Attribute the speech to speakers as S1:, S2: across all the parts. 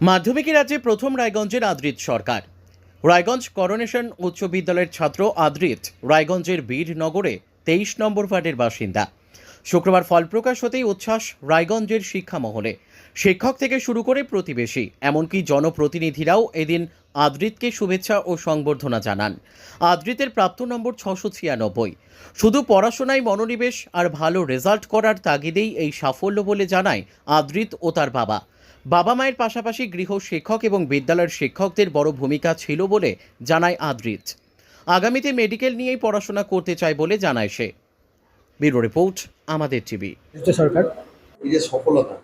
S1: মাধ্যমিকে রাজ্যে প্রথম রায়গঞ্জের আদ্রিত সরকার। রায়গঞ্জ করোনেশন উচ্চ বিদ্যালয়ের ছাত্র আদ্রিত রায়গঞ্জের বীরনগরে তেইশ নম্বর ওয়ার্ডের বাসিন্দা। শুক্রবার ফল প্রকাশ হতেই উচ্ছ্বাস রায়গঞ্জের শিক্ষা মহলে। শিক্ষক থেকে শুরু করে প্রতিবেশী, এমনকি জনপ্রতিনিধিরাও এদিন আদ্রিতকে শুভেচ্ছা ও সংবর্ধনা জানান। আদ্রিতের প্রাপ্ত নম্বর ছশো ছিয়ানব্বই। শুধু পড়াশোনায় মনোনিবেশ আর ভালো রেজাল্ট করার তাগিদেই এই সাফল্য বলে জানায় আদ্রিত ও তার বাবা। বাবা মায়ের পাশাপাশি গৃহ শিক্ষক এবং বিদ্যালয়ের শিক্ষকদের বড় ভূমিকা ছিল বলে জানায় আদ্রিত। আগামীতে মেডিকেল নিয়েই পড়াশোনা করতে চায় বলে জানায় সে। ব্যুরো রিপোর্ট আমাদের টিভি।
S2: সরকার?
S3: এই যে সফলতা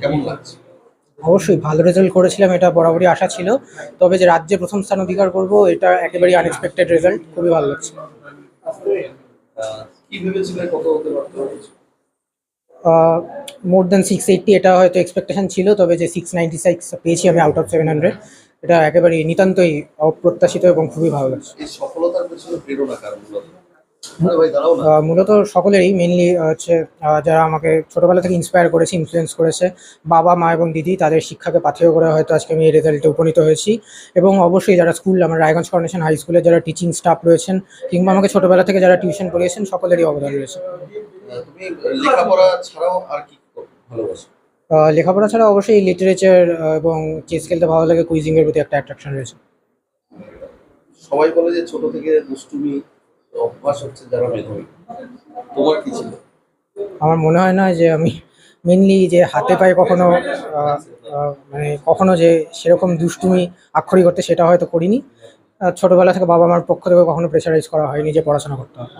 S3: কেমন লাগছে?
S2: অবশ্যই ভালো রেজাল্ট করেছিলাম এটা বরাবরই আশা ছিল। তবে যে রাজ্যে প্রথম স্থান অধিকার করব এটা একেবারেই আনএক্সপেক্টেড রেজাল্ট খুবই ভালো লাগছে।
S3: কি ভেবেছিলে কত হতে পারতো?
S2: মোর দেন সিক্স এইটটি এটা হয়তো এক্সপেকটেশন ছিল, তবে যে সিক্স নাইনটি সিক্স পেয়েছি আমি আউট অফ সেভেন হান্ড্রেড এটা একেবারে নিতান্তই অপ্রত্যাশিত এবং খুবই ভালো লাগছে।
S3: সফলতার পেছনে প্রেরণা মূলত
S2: আহ, মূলত সকলেরই মেনলি হচ্ছে যারা আমাকে ছোটবেলা থেকে ইন্সপায়ার করেছে ইনফ্লুয়েন্স করেছে বাবা মা এবং দিদি তাদের শিক্ষাকে পাথেয় করে হয়তো আজকে আমি এই রেজাল্টে উপনীত হয়েছি। এবং অবশ্যই যারা স্কুল আমার রায়গঞ্জ কর্নেশন হাই স্কুলে যারা টিচিং স্টাফ রয়েছেন কিংবা আমাকে ছোটবেলা থেকে যারা টিউশন পড়িয়েছেন সকলেরই অবদান রয়েছে।
S3: লেখাপড়া ছাড়াও আর কি ভালোবাসো।
S2: লেখাপড়া ছাড়া অবশ্যই লিটারেচার এবং চেস খেলতে ভালো লাগে কুইজিং এর প্রতি একটা অ্যাট্রাকশন রয়েছে।
S3: সবাই বলে যে ছোট থেকে দুষ্টুমি অভ্যাস হচ্ছে যারা মেধাবী। তোমার কি ছিল?
S2: আমার মনে হয় না যে আমি মেনলি যে হাতে পায়ে কখনো মানে কখনো যে সেরকম দুষ্টুমি আক্ষরিক করতে সেটা হয়তো করিনি। ছোটবেলা থেকে বাবা মার পক্ষ থেকে কখনো প্রেশারাইজ করা হয়নি যে পড়াশোনা করতে হবে।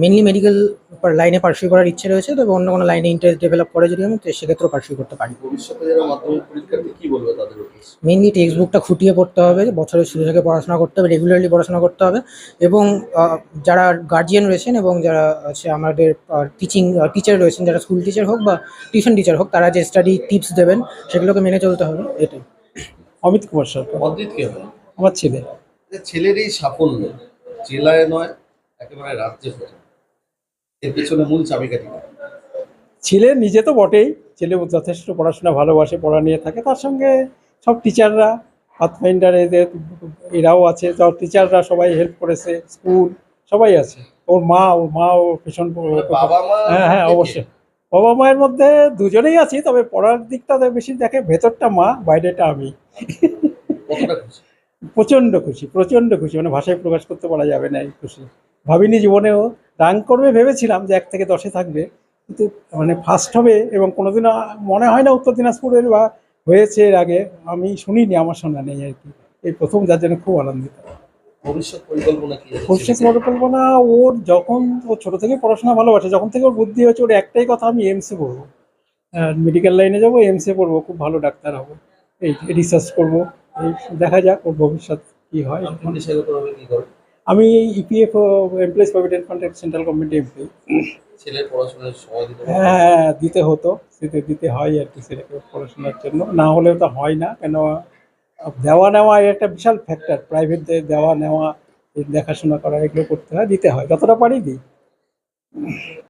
S2: মেনলি মেডিকেল লাইনে পার্সিউ করার ইচ্ছে রয়েছে তবে অন্য কোনো লাইনে ইন্টারেস্ট ডেভেলপ করে যদি আমি সেক্ষেত্রেও পার্সিউ করতে পারি। মেনলি টেক্সট বুকটা খুঁটিয়ে পড়তে হবে বছরের শুরু থেকে পড়াশোনা করতে হবে রেগুলারলি পড়াশোনা করতে হবে এবং যারা গার্জিয়ান রয়েছেন এবং যারা আছে আমাদের টিচিং টিচার রয়েছেন যারা স্কুল টিচার হোক বা টিউশন টিচার হোক তারা যে স্টাডি টিপস দেবেন সেগুলোকে মেনে চলতে হবে এটাই।
S4: অমিত কুমার সরকার
S3: কে হয়
S4: আমার ছেলে।
S3: ছেলের এই সাফল্য জেলায় নয় একেবারে রাজ্যে হয়ে এর পেছনে মূল চাবিকাঠি
S4: ছেলে নিজে তো বটেই। ছেলে যথেষ্ট পড়াশোনা ভালোবাসে পড়া নিয়ে থাকে। তার সঙ্গে সব টিচাররা পাথফাইন্ডার এদের এরাও আছে সব টিচাররা সবাই হেল্প করেছে স্কুল সবাই আছে। ওর মা ওর মা ও ভীষণ হ্যাঁ হ্যাঁ
S3: কে?
S4: অবশ্যই। বাবা মায়ের মধ্যে দুজনেই আছি তবে পড়ার দিকটা বেশি দেখে ভেতরটা মা বাইরেটা আমি। প্রচণ্ড খুশি প্রচণ্ড খুশি। মানে ভাষায় প্রকাশ করতে পারা যাবে না এই খুশি। ভাবিনি জীবনেও। রাঙ্ক করবে ভেবেছিলাম যে এক থেকে দশে থাকবে। কিন্তু মানে ফার্স্ট হবে এবং কোনোদিনও মনে হয় না উত্তর দিনাজপুরের বা হয়েছে এর আগে। আমি শুনিনি আমার শোনা নেই আর কি। এই প্রথম যার জন্য খুব আনন্দিত।
S3: ভবিষ্যৎ পরিকল্পনা কি?
S4: ভবিষ্যৎ পরিকল্পনা ওর যখন ও ছোট থেকে পড়াশোনা ভালোবাসে যখন থেকে ওর বুদ্ধি হয়েছে ওর একটাই কথা আমি এমসে পড়ব। মেডিকেল লাইনে যাব এমসে পড়ব খুব ভালো ডাক্তার হব। এই রিসার্চ করব। দেখা যাক ওর ভবিষ্যৎ কি হয়। আমি EPFO EPF employees provident fund central government employee
S3: ছেলের পড়াশোনার সময় দিতে
S4: হ্যাঁ দিতে হতো। সেটা দিতে হয় আর কি ছেলেকে পড়াশোনার জন্য। না হলেও তো হয় না। কেন দেওয়া নেওয়া একটা বিশাল ফ্যাক্টর প্রাইভেট দেওয়া নেওয়া দেখাশোনা করা এগুলো করতে হয় দিতে হয়। যতটা পারি দিই।